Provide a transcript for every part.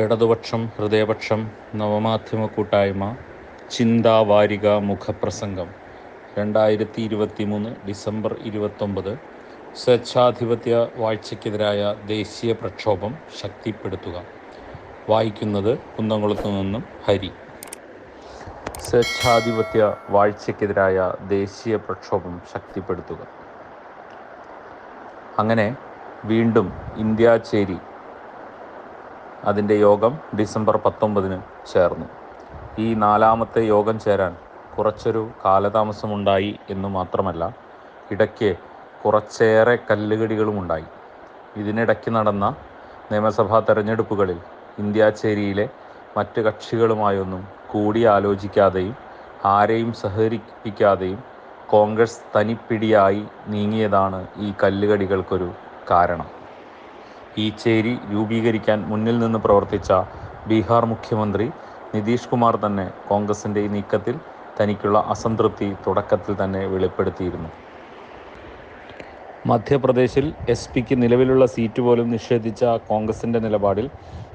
ഇടതുപക്ഷം ഹൃദയപക്ഷം നവമാധ്യമ കൂട്ടായ്മ ചിന്താവാരിക മുഖപ്രസംഗം. രണ്ടായിരത്തി ഇരുപത്തി മൂന്ന് ഡിസംബർ ഇരുപത്തൊമ്പത് സ്വേച്ഛാധിപത്യ വാഴ്ചയ്ക്കെതിരായ ദേശീയ പ്രക്ഷോഭം ശക്തിപ്പെടുത്തുക. വായിക്കുന്നത് കുന്നംകുളത്തു നിന്നും ഹരി. സ്വേച്ഛാധിപത്യ വാഴ്ചയ്ക്കെതിരായ ദേശീയ പ്രക്ഷോഭം ശക്തിപ്പെടുത്തുക. അങ്ങനെ വീണ്ടും ഇന്ത്യ ചേരി അതിന്റെ യോഗം ഡിസംബർ പത്തൊമ്പതിന് ചേർന്നു. ഈ നാലാമത്തെ യോഗം ചേരാൻ കുറച്ചൊരു കാലതാമസമുണ്ടായി എന്ന് മാത്രമല്ല ഇടയ്ക്ക് കുറച്ചേറെ കല്ലുകടികളുമുണ്ടായി ഇതിനിടയ്ക്ക് നടന്ന നിയമസഭാ തെരഞ്ഞെടുപ്പുകളിൽ ഇന്ത്യാച്ചേരിയിലെ മറ്റ് കക്ഷികളുമായൊന്നും കൂടിയാലോചിക്കാതെയും ആരെയും സഹകരിപ്പിക്കാതെയും കോൺഗ്രസ് തനിപ്പിടിയായി നീങ്ങിയതാണ് ഈ കല്ലുകടികൾക്കൊരു കാരണം. ഈ ചേരി രൂപീകരിക്കാൻ മുന്നിൽ നിന്ന് പ്രവർത്തിച്ച ബീഹാർ മുഖ്യമന്ത്രി നിതീഷ് കുമാർ തന്നെ കോൺഗ്രസിന്റെ ഈ നീക്കത്തിൽ തനിക്കുള്ള അസംതൃപ്തി തുടക്കത്തിൽ തന്നെ വെളിപ്പെടുത്തിയിരുന്നു. മധ്യപ്രദേശിൽ എസ് പിക്ക് നിലവിലുള്ള സീറ്റ് പോലും നിഷേധിച്ച കോൺഗ്രസിന്റെ നിലപാടിൽ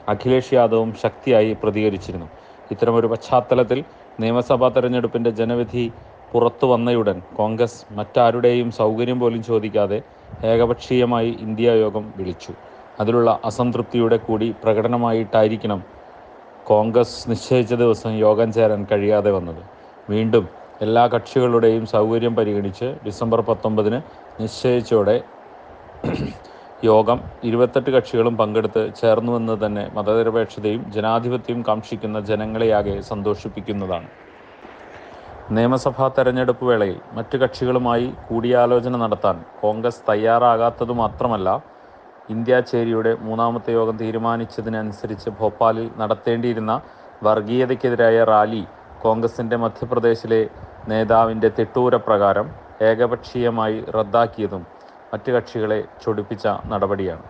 അഖിലേഷ് യാദവും ശക്തിയായി പ്രതികരിച്ചിരുന്നു. ഇത്തരമൊരു പശ്ചാത്തലത്തിൽ നിയമസഭാ തെരഞ്ഞെടുപ്പിന്റെ ജനവിധി പുറത്തു വന്നയുടൻ കോൺഗ്രസ് മറ്റാരുടെയും സൗകര്യം പോലും ചോദിക്കാതെ ഏകപക്ഷീയമായി ഇന്ത്യ യോഗം വിളിച്ചു. അതിലുള്ള അസംതൃപ്തിയുടെ കൂടി പ്രകടനമായിട്ടായിരിക്കണം കോൺഗ്രസ് നിശ്ചയിച്ച ദിവസം യോഗം ചേരാൻ കഴിയാതെ വന്നത്. വീണ്ടും എല്ലാ കക്ഷികളുടെയും സൗകര്യം പരിഗണിച്ച് ഡിസംബർ പത്തൊമ്പതിന് നിശ്ചയിച്ചോടെ യോഗം ഇരുപത്തെട്ട് കക്ഷികളും പങ്കെടുത്ത് ചേർന്നുവെന്ന് തന്നെ മതനിരപേക്ഷതയും ജനാധിപത്യവും കാക്ഷിക്കുന്ന ജനങ്ങളെയാകെ സന്തോഷിപ്പിക്കുന്നതാണ്. നിയമസഭാ തെരഞ്ഞെടുപ്പ് വേളയിൽ മറ്റു കക്ഷികളുമായി കൂടിയാലോചന നടത്താൻ കോൺഗ്രസ് തയ്യാറാകാത്തതു മാത്രമല്ല ഇന്ത്യ ചേരിയുടെ മൂന്നാമത്തെ യോഗം തീരുമാനിച്ചതിനനുസരിച്ച് ഭോപ്പാലിൽ നടത്തേണ്ടിയിരുന്ന വർഗീയതയ്ക്കെതിരായ റാലി കോൺഗ്രസിന്റെ മധ്യപ്രദേശിലെ നേതാവിന്റെ തിട്ടൂരപ്രകാരം ഏകപക്ഷീയമായി റദ്ദാക്കിയതും മറ്റ് കക്ഷികളെ ചൊടിപ്പിച്ച നടപടിയാണ്.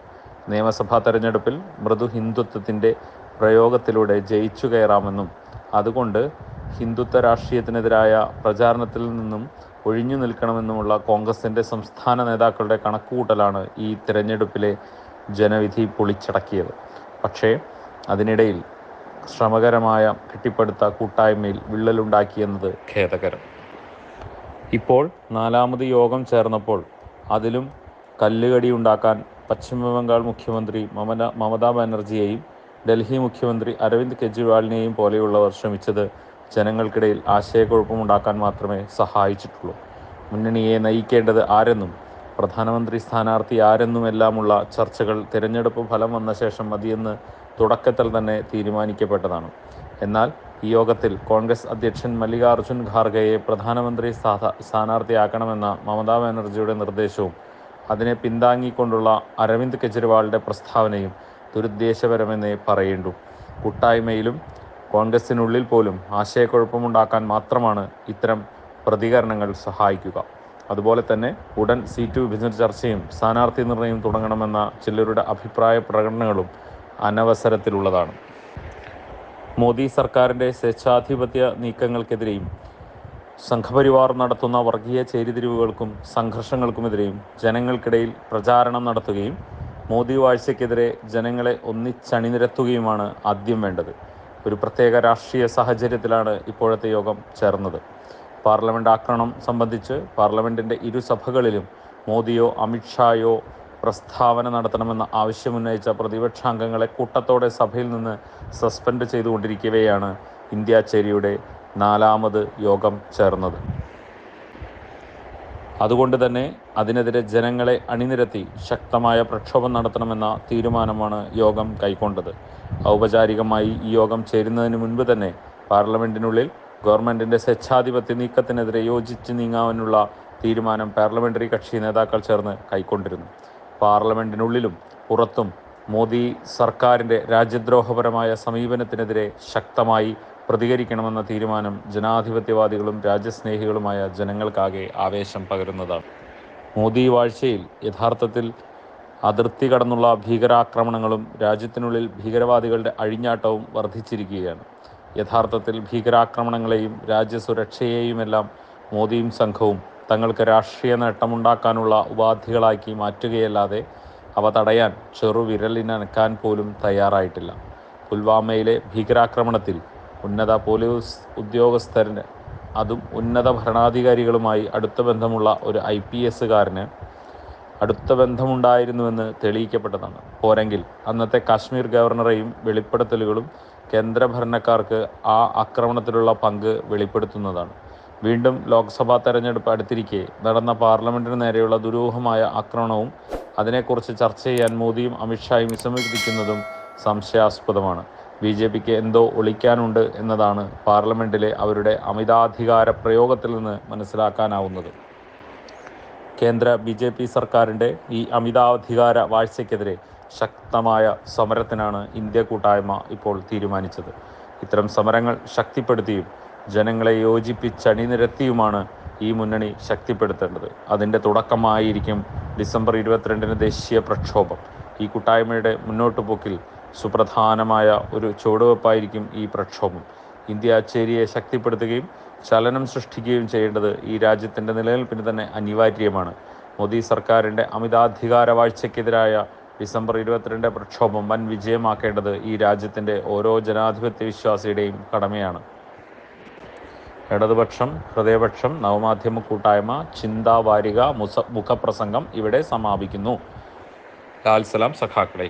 നിയമസഭാ തെരഞ്ഞെടുപ്പിൽ മൃദു ഹിന്ദുത്വത്തിന്റെ പ്രയോഗത്തിലൂടെ ജയിച്ചു കയറാമെന്നും അതുകൊണ്ട് ഹിന്ദുത്വ രാഷ്ട്രീയത്തിനെതിരായ പ്രചാരണത്തിൽ നിന്നും ഒഴിഞ്ഞു നിൽക്കണമെന്നുമുള്ള കോൺഗ്രസിന്റെ സംസ്ഥാന നേതാക്കളുടെ കണക്കുകൂട്ടലാണ് ഈ തിരഞ്ഞെടുപ്പിലെ ജനവിധി പൊളിച്ചടക്കിയത്. പക്ഷേ അതിനിടയിൽ ശ്രമകരമായ കെട്ടിപ്പടുത്ത കൂട്ടായ്മയിൽ വിള്ളലുണ്ടാക്കിയെന്നത് ഖേദകരം. ഇപ്പോൾ നാലാമത് യോഗം ചേർന്നപ്പോൾ അതിലും കല്ലുകടി ഉണ്ടാക്കാൻ പശ്ചിമബംഗാൾ മുഖ്യമന്ത്രി മമത മമതാ ബാനർജിയെയും ഡൽഹി മുഖ്യമന്ത്രി അരവിന്ദ് കെജ്രിവാളിനെയും പോലെയുള്ളവർ ശ്രമിച്ചത് ജനങ്ങൾക്കിടയിൽ ആശയക്കുഴപ്പമുണ്ടാക്കാൻ മാത്രമേ സഹായിച്ചിട്ടുള്ളൂ. മുന്നണിയെ നയിക്കേണ്ടത് ആരെന്നും പ്രധാനമന്ത്രി സ്ഥാനാർത്ഥി ആരെന്നുമെല്ലാമുള്ള ചർച്ചകൾ തിരഞ്ഞെടുപ്പ് ഫലം വന്ന ശേഷം മതിയെന്ന് തുടക്കത്തിൽ തന്നെ തീരുമാനിക്കപ്പെട്ടതാണ്. എന്നാൽ ഈ യോഗത്തിൽ കോൺഗ്രസ് അധ്യക്ഷൻ മല്ലികാർജുൻ ഖാർഗെയെ പ്രധാനമന്ത്രി സ്ഥാനാർത്ഥിയാക്കണമെന്ന മമതാ ബാനർജിയുടെ നിർദ്ദേശവും അതിനെ പിന്താങ്ങിക്കൊണ്ടുള്ള അരവിന്ദ് കെജ്രിവാളിന്റെ പ്രസ്താവനയും ദുരുദ്ദേശപരമെന്നേ പറയേണ്ടു. കൂട്ടായ്മയിലും കോൺഗ്രസിനുള്ളിൽ പോലും ആശയക്കുഴപ്പമുണ്ടാക്കാൻ മാത്രമാണ് ഇത്തരം പ്രതികരണങ്ങൾ സഹായിക്കുക. അതുപോലെ തന്നെ ഉടൻ സീറ്റ് വിഭജന ചർച്ചയും സ്ഥാനാർത്ഥി നിർണയം തുടങ്ങണമെന്ന ചിലരുടെ അഭിപ്രായ പ്രകടനങ്ങളും അനവസരത്തിലുള്ളതാണ്. മോദി സർക്കാരിന്റെ സ്വേച്ഛാധിപത്യ നീക്കങ്ങൾക്കെതിരെയും സംഘപരിവാർ നടത്തുന്ന വർഗീയ ചേരിതിരിവുകൾക്കും സംഘർഷങ്ങൾക്കുമെതിരെയും ജനങ്ങൾക്കിടയിൽ പ്രചാരണം നടത്തുകയും മോദി വാഴ്ചയ്ക്കെതിരെ ജനങ്ങളെ ഒന്നിച്ചണിനിരത്തുകയുമാണ് ആദ്യം വേണ്ടത്. ഒരു പ്രത്യേക രാഷ്ട്രീയ സാഹചര്യത്തിലാണ് ഇപ്പോഴത്തെ യോഗം ചേർന്നത്. പാർലമെന്റ് ആക്രമണം സംബന്ധിച്ച് പാർലമെന്റിന്റെ ഇരുസഭകളിലും മോദിയോ അമിത്ഷായോ പ്രസ്താവന നടത്തണമെന്ന ആവശ്യമുന്നയിച്ച പ്രതിപക്ഷാംഗങ്ങളെ കൂട്ടത്തോടെ സഭയിൽ നിന്ന് സസ്പെൻഡ് ചെയ്തുകൊണ്ടിരിക്കവെയാണ് ഇന്ത്യ ചേരിയുടെ നാലാമത് യോഗം ചേർന്നത്. അതുകൊണ്ട് തന്നെ അതിനെതിരെ ജനങ്ങളെ അണിനിരത്തി ശക്തമായ പ്രക്ഷോഭം നടത്തണമെന്ന തീരുമാനമാണ് യോഗം കൈക്കൊണ്ടത്. ഔപചാരികമായി ഈ യോഗം ചേരുന്നതിന് മുൻപ് തന്നെ പാർലമെന്റിനുള്ളിൽ ഗവൺമെന്റിന്റെ സ്വേച്ഛാധിപത്യ നീക്കത്തിനെതിരെ യോജിച്ച് നീങ്ങാനുള്ള തീരുമാനം പാർലമെന്ററി കക്ഷി നേതാക്കൾ ചേർന്ന് കൈക്കൊണ്ടിരുന്നു. പാർലമെന്റിനുള്ളിലും പുറത്തും മോദി സർക്കാരിന്റെ രാജ്യദ്രോഹപരമായ സമീപനത്തിനെതിരെ ശക്തമായി പ്രതികരിക്കണമെന്ന തീരുമാനം ജനാധിപത്യവാദികളും രാജ്യസ്നേഹികളുമായ ജനങ്ങൾക്കാകെ ആവേശം പകരുന്നതാണ്. മോദി വാഴ്ചയിൽ യഥാർത്ഥത്തിൽ അതിർത്തി കടന്നുള്ള ഭീകരാക്രമണങ്ങളും രാജ്യത്തിനുള്ളിൽ ഭീകരവാദികളുടെ അഴിഞ്ഞാട്ടവും വർദ്ധിച്ചിരിക്കുകയാണ്. യഥാർത്ഥത്തിൽ ഭീകരാക്രമണങ്ങളെയും രാജ്യസുരക്ഷയെയുമെല്ലാം മോദിയും സംഘവും തങ്ങൾക്ക് രാഷ്ട്രീയ നേട്ടമുണ്ടാക്കാനുള്ള ഉപാധികളാക്കി മാറ്റുകയല്ലാതെ അവ തടയാൻ ചെറുവിരലിനനക്കാൻ പോലും തയ്യാറായിട്ടില്ല. പുൽവാമയിലെ ഭീകരാക്രമണത്തിൽ ഉന്നത പോലീസ് ഉദ്യോഗസ്ഥരന് അതും ഉന്നത ഭരണാധികാരികളുമായി അടുത്ത ബന്ധമുള്ള ഒരു ഐ പി എസ്സുകാരന് അടുത്ത ബന്ധമുണ്ടായിരുന്നുവെന്ന് തെളിയിക്കപ്പെട്ടതാണ്. പോരെങ്കിൽ അന്നത്തെ കാശ്മീർ ഗവർണറെയും വെളിപ്പെടുത്തലുകളും കേന്ദ്രഭരണക്കാർക്ക് ആ ആക്രമണത്തിലുള്ള പങ്ക് വെളിപ്പെടുത്തുന്നതാണ്. വീണ്ടും ലോക്സഭാ തെരഞ്ഞെടുപ്പ് അടുത്തിരിക്കെ നടന്ന പാർലമെന്റിന് നേരെയുള്ള ദുരൂഹമായ ആക്രമണവും അതിനെക്കുറിച്ച് ചർച്ച ചെയ്യാൻ മോദിയും അമിത്ഷായും വിസമ്മതിക്കുന്നതും സംശയാസ്പദമാണ്. ബി ജെ പിക്ക് എന്തോ ഒളിക്കാനുണ്ട് എന്നതാണ് പാർലമെന്റിലെ അവരുടെ അമിതാധികാര പ്രയോഗത്തിൽ നിന്ന് മനസ്സിലാക്കാനാവുന്നത്. കേന്ദ്ര ബി ജെ പി സർക്കാരിന്റെ ഈ അമിതാധികാര വാഴ്ചയ്ക്കെതിരെ ശക്തമായ സമരത്തിനാണ് ഇന്ത്യ കൂട്ടായ്മ ഇപ്പോൾ തീരുമാനിച്ചത്. ഇത്തരം സമരങ്ങൾ ശക്തിപ്പെടുത്തിയും ജനങ്ങളെ യോജിപ്പിച്ചണിനിരത്തിയുമാണ് ഈ മുന്നണി ശക്തിപ്പെടുത്തേണ്ടത്. അതിന്റെ തുടക്കമായിരിക്കും ഡിസംബർ ഇരുപത്തിരണ്ടിന് ദേശീയ പ്രക്ഷോഭം. ഈ കൂട്ടായ്മയുടെ മുന്നോട്ട് പോക്കിൽ സുപ്രധാനമായ ഒരു ചുവടുവെപ്പായിരിക്കും ഈ പ്രക്ഷോഭം. ഇന്ത്യ ചേരിയെ ശക്തിപ്പെടുത്തുകയും ചലനം സൃഷ്ടിക്കുകയും ചെയ്യേണ്ടത് ഈ രാജ്യത്തിന്റെ നിലനിൽപ്പിന് തന്നെ അനിവാര്യമാണ്. മോദി സർക്കാരിന്റെ അമിതാധികാര വാഴ്ചയ്ക്കെതിരായ ഡിസംബർ ഇരുപത്തിരണ്ട് പ്രക്ഷോഭം വൻ വിജയമാക്കേണ്ടത് ഈ രാജ്യത്തിന്റെ ഓരോ ജനാധിപത്യ വിശ്വാസിയുടെയും കടമയാണ്. ഇടതുപക്ഷം ഹൃദയപക്ഷം നവമാധ്യമ കൂട്ടായ്മ ചിന്താവാരിക മുസ മുഖപ്രസംഗം ഇവിടെ സമാപിക്കുന്നു. ലാൽസലാം സഖാക്കളെ.